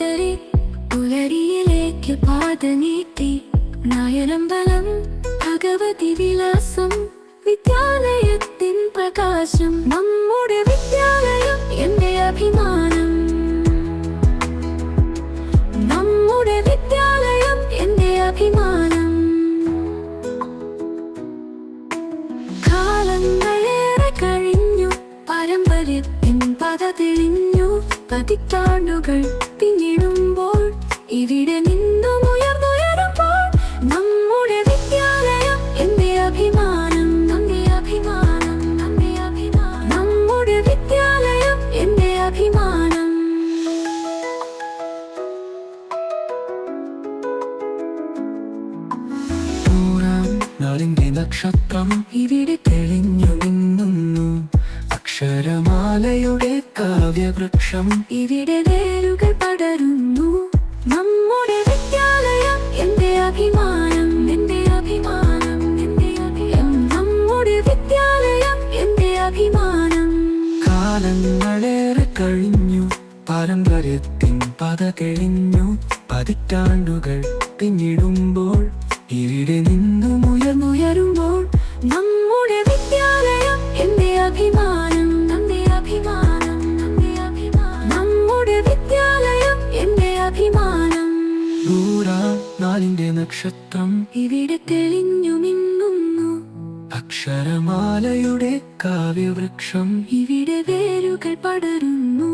കയറി പുലരിയിലേക്ക് പാത നീട്ടി നയനമ്പലം ഭഗവതി വിലാസം വിദ്യാലയത്തിൻ പ്രകാശം നമ്മുടെ വിദ്യാലയം എന്റെ അഭിമാനം. നമ്മുടെ വിദ്യാലയം എന്റെ അഭിമാനം. കാലങ്ങളേറെ കഴിഞ്ഞു പാരമ്പര്യത്തിൻ പത തെളിഞ്ഞു. പതിറ്റാണ്ടുകൾ പിന്നിടുമ്പോൾ ഇവിടെ നിന്നും ഉയർന്നുയരുമ്പോൾ നമ്മുടെ വിദ്യാലയം എന്റെ അഭിമാനം നമ്മുടെ അഭിമാനം നമ്മുടെ അഭിമാനം. നമ്മുടെ വിദ്യാലയം എന്റെ അഭിമാനം. നക്ഷത്രം ഇവിടെ തെളിഞ്ഞു കാവ്യവൃക്ഷം ഇവിടെ വേരുകൾ പടരുന്നു. നമ്മുടെ വിദ്യാലയം എന്റെ അഭിമാനം എന്റെ അഭിമാനം എന്റെ അഭിമാനം. നമ്മുടെ വിദ്യാലയം എന്റെ അഭിമാനം. കാലങ്ങളേറെ കഴിഞ്ഞു പാരമ്പര്യത്തിൻ പത കഴിഞ്ഞു പതിറ്റാണ്ടുകൾ പിന്നിടുമ്പോൾ ഇവിടെ നിന്നും ഉയർന്നുയരുമ്പോൾ നമ്മുടെ വിദ്യാലയം എന്റെ അഭിമാനം. നൂറാം നാളിന്റെ നക്ഷത്രം ഇവിടെ തെളിഞ്ഞു മിന്നുന്നു അക്ഷരമാലയുടെ കാവ്യവൃക്ഷം ഇവിടെ വേരുകൾ പടരുന്നു.